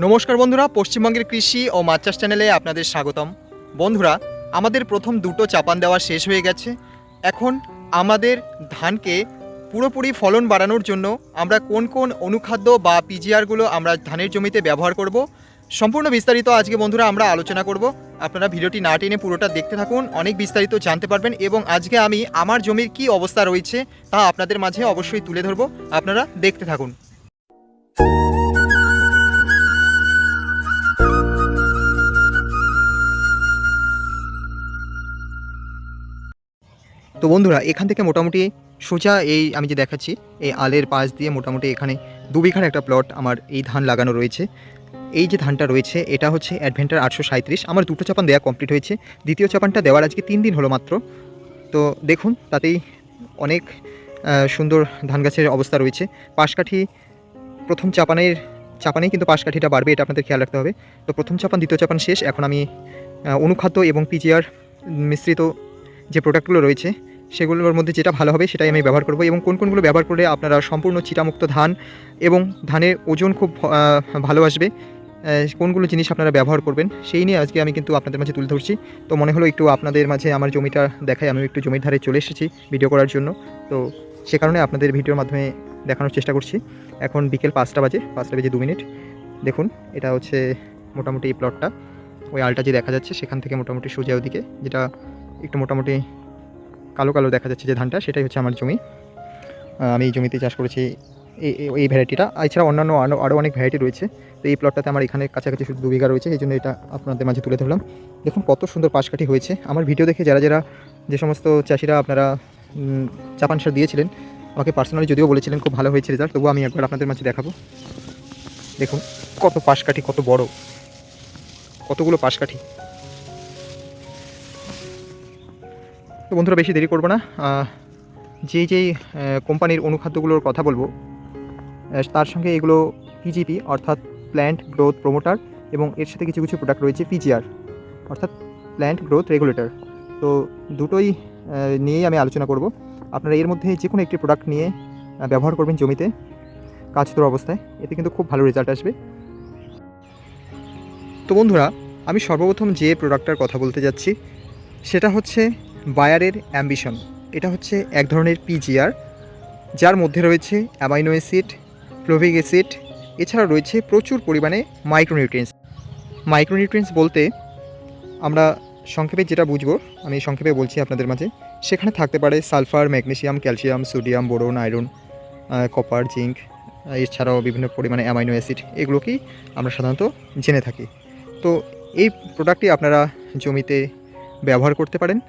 নমস্কার বন্ধুরা, পশ্চিমবঙ্গের কৃষি ও মাছ চাষ চ্যানেলে আপনাদের স্বাগতম। বন্ধুরা, আমাদের প্রথম দুটো চাপান দেওয়া শেষ হয়ে গেছে। এখন আমাদের ধানকে পুরোপুরি ফলন বাড়ানোর জন্য আমরা কোন কোন অনুখাদ্য বা পিজিআরগুলো আমরা ধানের জমিতে ব্যবহার করব, সম্পূর্ণ বিস্তারিত আজকে বন্ধুরা আমরা আলোচনা করব। আপনারা ভিডিওটি না টেনে পুরোটা দেখতে থাকুন, অনেক বিস্তারিত জানতে পারবেন এবং আজকে আমি আমার জমির কি অবস্থা রয়েছে তা আপনাদের মাঝে অবশ্যই তুলে ধরবো। আপনারা দেখতে থাকুন। তো বন্ধুরা, এখান থেকে মোটামুটি সোজা এই আমি যে দেখাচ্ছি, এই আলের পাশ দিয়ে মোটামুটি এখানে দু বিঘার একটা প্লট আমার এই ধান লাগানো রয়েছে। এই যে ধানটা রয়েছে, এটা হচ্ছে অ্যাডভেন্টার আটশো সাঁত্রিশ আমার দুটো চাপান দেওয়া কমপ্লিট হয়েছে। দ্বিতীয় চাপানটা দেওয়ার আজকে তিন দিন হলো মাত্র। তো দেখুন, তাতেই অনেক সুন্দর ধান গাছের অবস্থা রয়েছে। পাশকাঠি প্রথম চাপানের, চাপানেই কিন্তু পাশকাঠিটা বাড়বে, এটা আপনাদের খেয়াল রাখতে হবে। তো প্রথম চাপান, দ্বিতীয় চাপান শেষ। এখন আমি অনুখাদ্য এবং পিজিআর মিশ্রিত যে প্রোডাক্টগুলো রয়েছে সেগুলোর মধ্যে যেটা ভালো হবে সেটাই আমি ব্যবহার করব এবং কোন কোনগুলো ব্যবহার করলে আপনারা সম্পূর্ণ চিটামুক্ত ধান এবং ধানের ওজন খুব ভালো আসবে কোনগুলো জিনিস আপনারা ব্যবহার করবেন সেই নিয়ে আজকে আমি কিন্তু আপনাদের মাঝে তুলে ধরছি। তো মনে হলো একটু আপনাদের মাঝে আমার জমিটা দেখাই আমি একটু জমির ধারে চলে এসেছি ভিডিও করার জন্য। তো সে কারণে আপনাদের ভিডিওর মাধ্যমে দেখানোর চেষ্টা করছি। এখন বিকেল পাঁচটা বাজে, পাঁচটা বেজে দু মিনিট। দেখুন, এটা হচ্ছে মোটামুটি এই প্লটটা ওই আলটা যে দেখা যাচ্ছে সেখান থেকে মোটামুটি সোজা ওদিকে, যেটা একটু মোটামুটি কালো কালো দেখা যাচ্ছে যে ধানটা, সেটাই হচ্ছে আমার জমি। আমি এই জমিতে চাষ করেছি এই এই- ভ্যারাইটিটা। এছাড়া অন্যান্য আরও আরও অনেক ভ্যারাইটি রয়েছে। তো এই প্লটটাতে আমার এখানে কাছাকাছি শুধু দু বিঘা রয়েছে, এই জন্য এটা আপনাদের মাঝে তুলে ধরলাম। দেখুন কত সুন্দর পাশকাঠি হয়েছে। আমার ভিডিও দেখে যারা যারা যে সমস্ত চাষিরা আপনারা চাপান সার দিয়েছিলেন, আমাকে পার্সোনালি যদিও বলেছিলেন খুব ভালো হয়েছে রেজাল্ট তবুও আমি একবার আপনাদের মাঝে দেখাবো। দেখুন কত পাশকাঠি, কত বড়। কতগুলো পাশকাঠি। তো বন্ধুরা, বেশি দেরি করব না। যেই যেই কোম্পানির অনুখাদ্যগুলোর কথা বলব তার সঙ্গে এগুলো পিজিপি অর্থাৎ প্ল্যান্ট গ্রোথ প্রোমোটার এবং এর সাথে কিছু কিছু প্রোডাক্ট রয়েছে পিজিআর অর্থাৎ প্ল্যান্ট গ্রোথ রেগুলেটর তো দুটোই নিয়েই আমি আলোচনা করব। আপনারা এর মধ্যে যে কোনো একটি প্রোডাক্ট নিয়ে ব্যবহার করবেন জমিতে, কাজ তোর অবস্থায়, এতে কিন্তু খুব ভালো রেজাল্ট আসবে। তো বন্ধুরা, আমি সর্বপ্রথম যে প্রোডাক্টটার কথা বলতে যাচ্ছি, সেটা হচ্ছে বায়ারের অ্যাম্বিশন। এটা হচ্ছে এক ধরনের পিজিআর, যার মধ্যে রয়েছে অ্যামাইনো অ্যাসিড, ফ্লোভিক অ্যাসিড এছাড়া রয়েছে প্রচুর পরিমাণে মাইক্রোনিউট্রিয়েন্টস। মাইক্রোনিউট্রিয়েন্টস বলতে আমরা সংক্ষেপে যেটা বুঝব, আমি সংক্ষেপে বলছি আপনাদের মাঝে, সেখানে থাকতে পারে sulphur magnesium calcium, sodium, boron, iron copper, zinc, এছাড়াও বিভিন্ন পরিমাণে অ্যামাইনো অ্যাসিড, এগুলোকেই আমরা সাধারণত জেনে থাকি। তো এই প্রোডাক্টটি আপনারা জমিতে ব্যবহার করতে পারেন।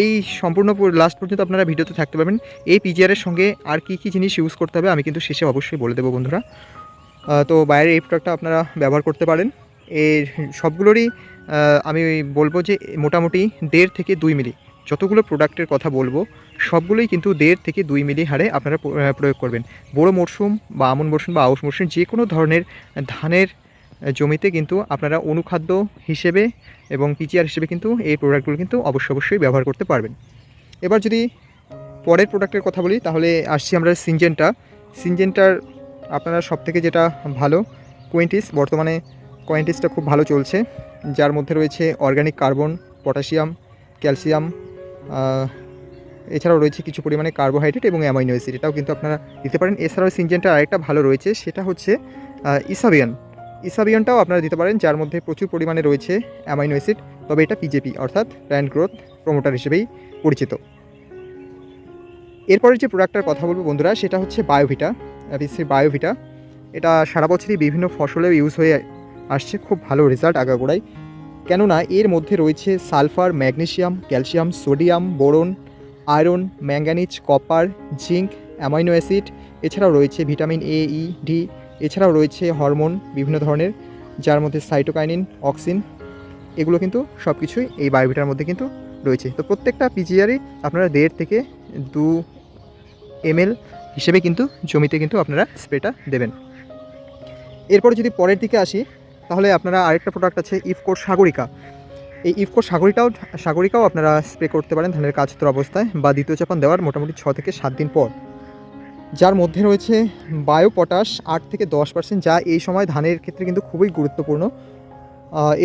এই সম্পূর্ণ লাস্ট পর্যন্ত আপনারা ভিডিওতে থাকতে পারবেন। এই পিজিআরের সঙ্গে আর কি কি জিনিস ইউজ করতে হবে, আমি কিন্তু শেষে অবশ্যই বলে দেবো বন্ধুরা। তো বাইরের এই প্রোডাক্টটা আপনারা ব্যবহার করতে পারেন। এর সবগুলোরই আমি বলব যে মোটামুটি দেড় থেকে দুই মিলি, যতগুলো প্রোডাক্টের কথা বলব, সবগুলোই কিন্তু দেড় থেকে দুই মিলি হারে আপনারা প্রয়োগ করবেন। বড় মরশুম বা আমন মরশুম বা আউশ মরশুম যে কোনো ধরনের ধানের জমিতে কিন্তু আপনারা অনুখাদ্য হিসেবে এবং পিচিআর হিসেবে কিন্তু এই প্রোডাক্টগুলো কিন্তু অবশ্যই অবশ্যই ব্যবহার করতে পারবেন। এবার যদি পরের প্রোডাক্টের কথা বলি, তাহলে আসছি আমরা সিনজেনটা সিনজেনটার আপনারা সব থেকে যেটা ভালো কোয়েন্টিস বর্তমানে কোয়েন্টিসটা খুব ভালো চলছে। যার মধ্যে রয়েছে অর্গানিক কার্বন পটাশিয়াম ক্যালসিয়াম এছাড়াও রয়েছে কিছু পরিমাণে কার্বোহাইড্রেট এবং অ্যামাইনো অ্যাসিড এটাও কিন্তু আপনারা দিতে পারেন। এছাড়াও সিনজেনটার আরেকটা ভালো রয়েছে, সেটা হচ্ছে ইসাবিয়ান ইসাবিয়ানটাও আপনারা দিতে পারেন, যার মধ্যে প্রচুর পরিমাণে রয়েছে অ্যামাইনো অ্যাসিড, তবে এটা পিজেপি অর্থাৎ প্ল্যান্ট গ্রোথ প্রমোটার হিসেবেই পরিচিত। এরপরে যে প্রোডাক্টটার কথা বলব বন্ধুরা, সেটা হচ্ছে বায়োভিটা পিসির বায়োভিটা এটা সারা বছরই বিভিন্ন ফসলেও ইউজ হয়ে আসছে, খুব ভালো রেজাল্ট আগাগোড়ায় কেননা এর মধ্যে রয়েছে sulphur, magnesium, calcium, sodium, boron, iron, manganese, copper, zinc, amino acid. এছাড়াও রয়েছে ভিটামিন এ ই ডি এছাড়াও রয়েছে হরমোন, বিভিন্ন ধরনের, যার মধ্যে সাইটোকাইনিন অক্সিন এগুলো কিন্তু সব কিছুই এই বায়োভিটার মধ্যে কিন্তু রয়েছে। তো প্রত্যেকটা পিজিআরই আপনারা দেড় থেকে দু এমএল হিসেবে কিন্তু জমিতে কিন্তু আপনারা স্প্রেটা দেবেন। এরপরে যদি পরের দিকে আসি, তাহলে আপনারা আরেকটা প্রোডাক্ট আছে ইফকোর সাগরিকা। এই ইফকোর সাগরিকাও সাগরিকাও আপনারা স্প্রে করতে পারেন ধানের কাজ তোর অবস্থায় বা দ্বিতীয় চাপান দেওয়ার মোটামুটি ছ থেকে সাত দিন পর। যার মধ্যে রয়েছে বায়ো পটাশ আট থেকে দশ পার্সেন্ট, যা এই সময় ধানের ক্ষেত্রে কিন্তু খুবই গুরুত্বপূর্ণ।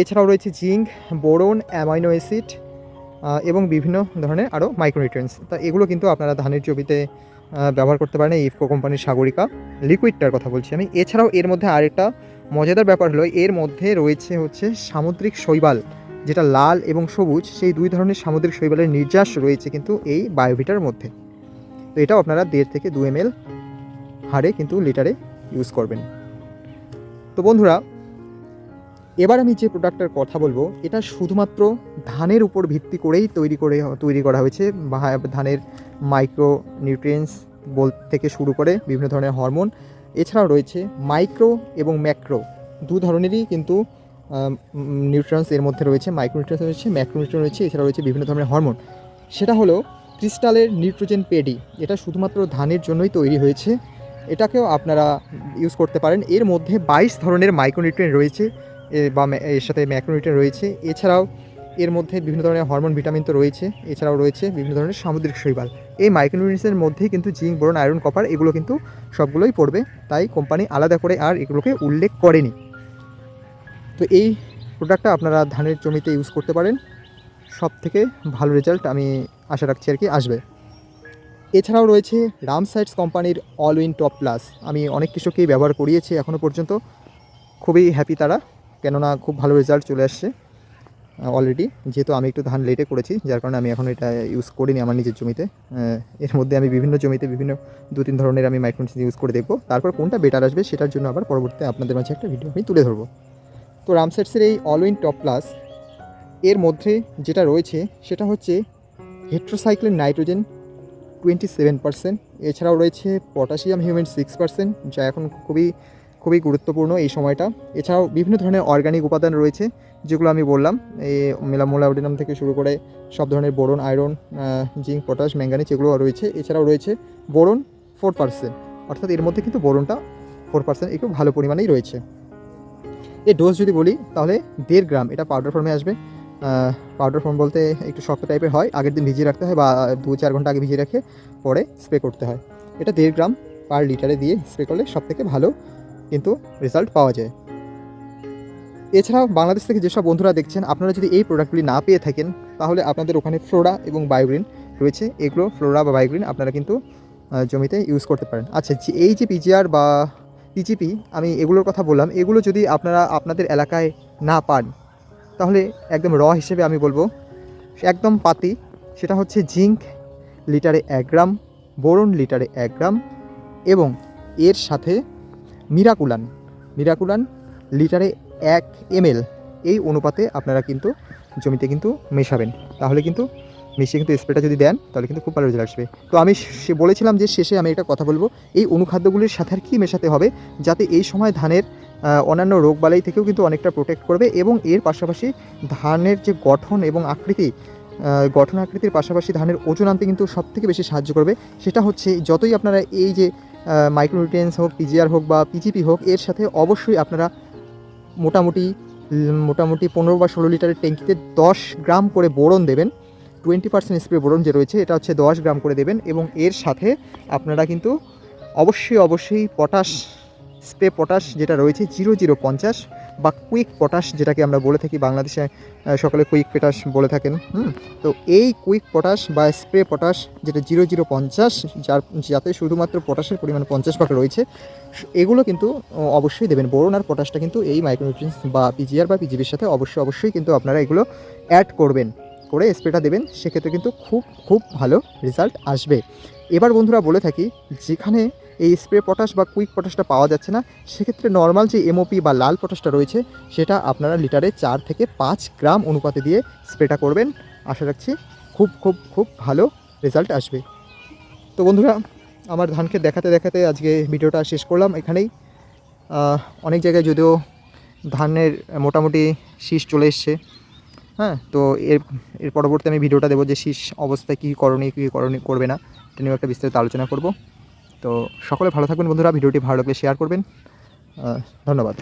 এছাড়াও রয়েছে জিঙ্ক, বোরন, অ্যামাইনো অ্যাসিড এবং বিভিন্ন ধরনের আরও মাইক্রোনিউট্রিয়েন্টস। তা এগুলো কিন্তু আপনারা ধানের জমিতে ব্যবহার করতে পারেন। ইফকো কোম্পানির সাগরিকা লিকুইডটার কথা বলছি আমি। এছাড়াও এর মধ্যে আরেকটা মজাদার ব্যাপার হলো, এর মধ্যে রয়েছে হচ্ছে সামুদ্রিক শৈবাল, যেটা লাল এবং সবুজ, সেই দুই ধরনের সামুদ্রিক শৈবালের নির্যাস রয়েছে কিন্তু এই বায়োভিটার মধ্যে। তো এটাও আপনারা দেড় থেকে দু এম হারে কিন্তু লিটারে ইউজ করবেন। তো বন্ধুরা, এবার আমি যে প্রোডাক্টটার কথা বলব, এটা শুধুমাত্র ধানের উপর ভিত্তি করেই তৈরি করে, তৈরি করা হয়েছে। বা ধানের মাইক্রো নিউট্রিয়েন্টস বল, থেকে শুরু করে বিভিন্ন ধরনের হরমোন এছাড়াও রয়েছে মাইক্রো এবং ম্যাক্রো দু ধরনেরই কিন্তু নিউট্রিয়েন্টস এর মধ্যে রয়েছে। মাইক্রো নিউট্রিয়েন্টস রয়েছে ম্যাক্রো নিউট্রিয়েন্ট রয়েছে এছাড়া রয়েছে বিভিন্ন ধরনের হরমোন সেটা হলো ক্রিস্টালের নিউট্রোজেন পেডি, এটা শুধুমাত্র ধানের জন্যই তৈরি হয়েছে। এটাকেও আপনারা ইউজ করতে পারেন। এর মধ্যে বাইশ ধরনের মাইক্রোনিউট্রিয়েন্ট রয়েছে বা এর সাথে ম্যাক্রোনিউট্রিয়েন্ট রয়েছে। এছাড়াও এর মধ্যে বিভিন্ন ধরনের হরমোন, ভিটামিন তো রয়েছে। এছাড়াও রয়েছে বিভিন্ন ধরনের সামুদ্রিক শৈবাল। এই মাইক্রোনিউট্রিয়েন্টসের মধ্যেই কিন্তু জিঙ্ক, বোরন, আয়রন, কপার এগুলো কিন্তু সবগুলোই পড়বে। তাই কোম্পানি আলাদা করে আর এগুলোকে উল্লেখ করেনি। তো এই প্রোডাক্টটা আপনারা ধানের জমিতে ইউজ করতে পারেন। সব থেকে ভালো রেজাল্ট আমি আশা রাখছি আর কি, আসবে। এছাড়াও রয়েছে রাম সাইটস কোম্পানির অল উইন টপ প্লাস আমি অনেক কৃষককেই ব্যবহার করিয়েছি এখনও পর্যন্ত। খুবই হ্যাপি তারা, কেননা খুব ভালো রেজাল্ট চলে আসছে অলরেডি যেহেতু আমি একটু ধান লেটে করেছি, যার কারণে আমি এখন এটা ইউজ করিনি আমার নিজের জমিতে। এর মধ্যে আমি বিভিন্ন জমিতে বিভিন্ন দু তিন ধরনের আমি মাইক্রোনিউট্রিয়েন্টস ইউজ করে দেখব। তারপর কোনটা বেটার আসবে সেটার জন্য আবার পরবর্তীতে আপনাদের মাঝে একটা ভিডিও আমি তুলে ধরবো। তো রামসেটসের এই অল উইন টপ প্লাস এর মধ্যে যেটা রয়েছে, সেটা হচ্ছে heterocyclic nitrogen twenty seven percent এছাড়াও রয়েছে পটাশিয়াম হিউমেন সিক্স পার্সেন্ট যা এখন খুবই খুবই গুরুত্বপূর্ণ এই সময়টা। এছাড়াও বিভিন্ন ধরনের অর্গানিক উপাদান রয়েছে, যেগুলো আমি বললাম, এই মেলামোলাউডিনাম থেকে শুরু করে সব ধরনের boron iron zinc potash manganese এগুলো রয়েছে। এছাড়াও রয়েছে বোরন ফোর পার্সেন্ট অর্থাৎ এর মধ্যে কিন্তু বোরনটা ফোর পার্সেন্ট একটু ভালো পরিমাণেই রয়েছে। এর ডোজ যদি বলি, তাহলে দেড় গ্রাম, এটা পাউডার ফর্মে আসবে। পাউডার ফর্ম বলতে একটু শক্ত টাইপের হয়, আগের দিন ভিজিয়ে রাখতে হয় বা দু চার ঘণ্টা আগে ভিজিয়ে রেখে পরে স্প্রে করতে হয়। এটা দেড় গ্রাম পার লিটারে দিয়ে স্প্রে করলে সব থেকে ভালো কিন্তু রেজাল্ট পাওয়া যায়। এছাড়াও বাংলাদেশ থেকে যেসব বন্ধুরা দেখছেন, আপনারা যদি এই প্রোডাক্টগুলি না পেয়ে থাকেন, তাহলে আপনাদের ওখানে ফ্লোরা এবং বায়োগ্রিন রয়েছে। এগুলো ফ্লোরা বা বায়োগ্রিন আপনারা কিন্তু জমিতে ইউজ করতে পারেন। আচ্ছা এই যে পিজিআর বা পিজিপি আমি এগুলোর কথা বললাম, এগুলো যদি আপনারা আপনাদের এলাকায় না পান তাহলে একদম র হিসেবে আমি বলব, একদম পাতি, সেটা হচ্ছে জিঙ্ক লিটারে এক গ্রাম, বোরন লিটারে এক গ্রাম এবং এর সাথে মিরাকুলান মিরাকুলান লিটারে এক এমএল, এই অনুপাতে আপনারা কিন্তু জমিতে কিন্তু মেশাবেন। তাহলে কিন্তু মিশিয়ে কিন্তু স্প্রেটা যদি দেন, তাহলে কিন্তু খুব ভালো রেজাল্ট আসবে। তো আমি সে বলেছিলাম যে শেষে আমি একটা কথা বলব, এই অনুখাদ্যগুলির সাথে আর কি মেশাতে হবে, যাতে এই সময় ধানের অন্যান্য রোগবালাই থেকেও কিন্তু অনেকটা প্রোটেক্ট করবে এবং এর পাশাপাশি ধানের যে গঠন এবং আকৃতি গঠন আকৃতির পাশাপাশি ধানের ওজন আনতে কিন্তু সব থেকে বেশি সাহায্য করবে। সেটা হচ্ছে যতই আপনারা এই যে মাইক্রোনিউট্রিয়েন্টস হোক পিজিআর হোক বা পিজিপি হোক, এর সাথে অবশ্যই আপনারা মোটামুটি মোটামুটি পনেরো বা ষোলো লিটারের ট্যাঙ্কিতে দশ গ্রাম করে বোরন দেবেন। টোয়েন্টি পার্সেন্ট স্প্রে বোরন যে রয়েছে, এটা হচ্ছে দশ গ্রাম করে দেবেন এবং এর সাথে আপনারা কিন্তু অবশ্যই অবশ্যই পটাশ স্প্রে পটাশ যেটা রয়েছে, জিরো জিরো পঞ্চাশ বা কুইক পটাশ যেটাকে আমরা বলে থাকি বাংলাদেশে সকলে কুইক পটাশ বলে থাকেন, হুম? তো এই কুইক পটাশ বা স্প্রে পটাশ যেটা জিরো জিরো পঞ্চাশ, যার, যাতে শুধুমাত্র পটাশের পরিমাণ পঞ্চাশ ভাগ রয়েছে এগুলো কিন্তু অবশ্যই দেবেন। বোরন আর পটাশটা কিন্তু এই মাইক্রোনিউট্রিয়েন্টস বা পিজিআর বা পিজিবির সাথে অবশ্যই অবশ্যই কিন্তু আপনারা এগুলো অ্যাড করবেন। করে স্প্রেটা দেবেন, সেক্ষেত্রে কিন্তু খুব খুব ভালো রেজাল্ট আসবে। এবার বন্ধুরা বলে থাকি, যেখানে এই স্প্রে পটাশ বা কুইক পটাশটা পাওয়া যাচ্ছে না। সেক্ষেত্রে নর্মাল যে এমওপি বা লাল পটাশটা রয়েছে, সেটা আপনারা লিটারে চার থেকে পাঁচ গ্রাম অনুপাতে দিয়ে স্প্রেটা করবেন। আশা রাখছি খুব খুব খুব ভালো রেজাল্ট আসবে। তো বন্ধুরা, আমার ধানকে দেখাতে দেখাতে আজকে ভিডিওটা শেষ করলাম এখানেই। অনেক জায়গায় যদিও ধানের মোটামুটি শীষ চলে এসছে। হ্যাঁ তো এর এর পরবর্তী আমি ভিডিওটা দেবো যে শীষ অবস্থায় কী করণীয় কী করণীয়, করবে না। এটা নিয়েও একটা বিস্তারিত আলোচনা করব। তো সকলে ভালো থাকবেন বন্ধুরা ভিডিওটি ভালো লাগলে শেয়ার করবেন। ধন্যবাদ।